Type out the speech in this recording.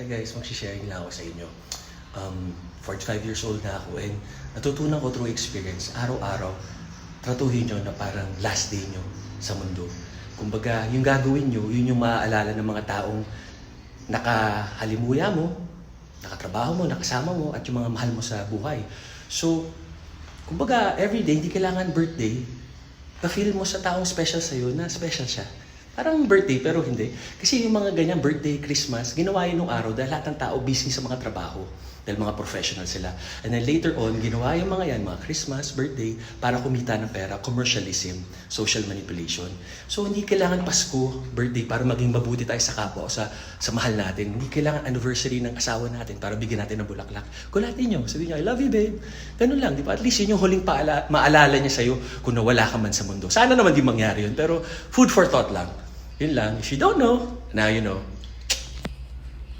Hi guys, mag-sharing lang ako sa inyo. Um, 45 years old na ako and natutunan ko through experience, araw-araw, tratuhin nyo na parang last day nyo sa mundo. Kumbaga, yung gagawin nyo, yun yung maaalala ng mga taong nakahalimuya mo, nakatrabaho mo, nakasama mo, at yung mga mahal mo sa buhay. So, kumbaga, everyday, hindi kailangan birthday, pa-feel mo sa taong special sa'yo na special siya. Parang birthday, pero hindi. Kasi yung mga ganyan, birthday, Christmas, ginawa yun nung araw dahil lahat ng tao busy sa mga trabaho. Dahil mga professional sila. And then later on, ginawa yung mga yan, mga Christmas, birthday, para kumita ng pera, commercialism, social manipulation. So hindi kailangan Pasko, birthday, para maging mabuti tayo sa kapwa o sa, sa mahal natin. Hindi kailangan anniversary ng asawa natin para bigyan natin ng bulaklak. Kulatin nyo, sabihin nyo, I love you babe. Ganun lang, di ba? At least yun yung huling paala, maalala niya sa'yo kung nawala ka man sa mundo. Sana naman di mangyari yun, pero food for thought lang. Yun lang. If you don't know, now you know.